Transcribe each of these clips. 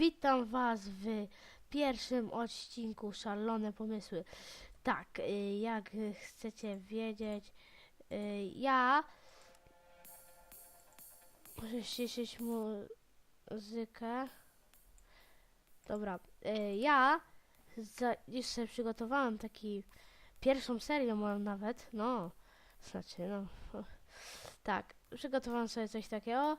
witam was w pierwszym odcinku Szalone Pomysły. Tak, y, jak chcecie wiedzieć, y, ja muszę ściszyć muzykę. Dobra, y, ja już sobie przygotowałam taki pierwszą serię mam nawet, no, znaczy, no, tak, przygotowałam sobie coś takiego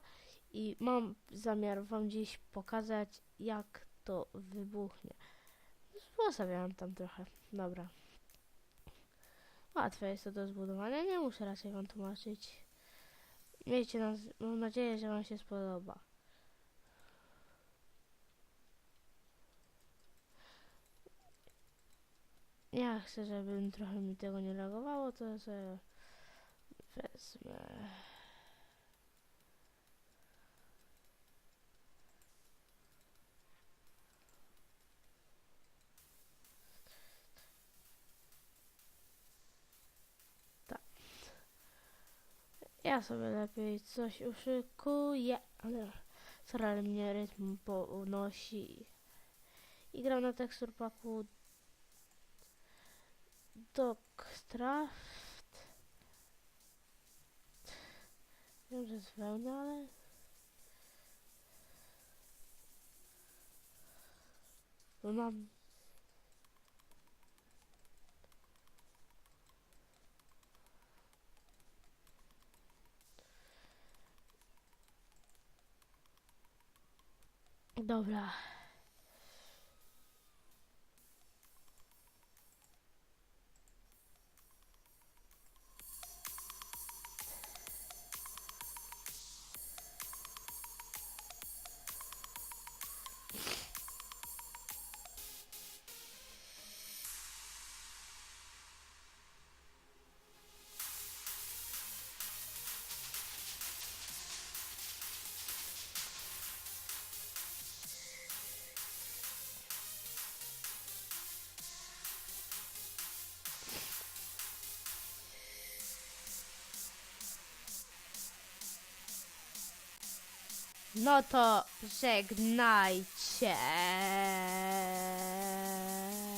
i mam zamiar wam dziś pokazać, jak to wybuchnie. Postawiałam tam trochę. Dobra. Łatwe jest to do zbudowania, nie muszę raczej wam tłumaczyć. Miejcie nas, mam nadzieję, że wam się spodoba. Ja chcę, żeby trochę mi tego nie reagowało, to sobie wezmę. Ja sobie lepiej coś uszykuję, ale sorry, ale mnie rytm ponosi. I gram na tekstur paku. Wiem, że jest wełna, ale... No mam... Dobra. No to żegnajcie.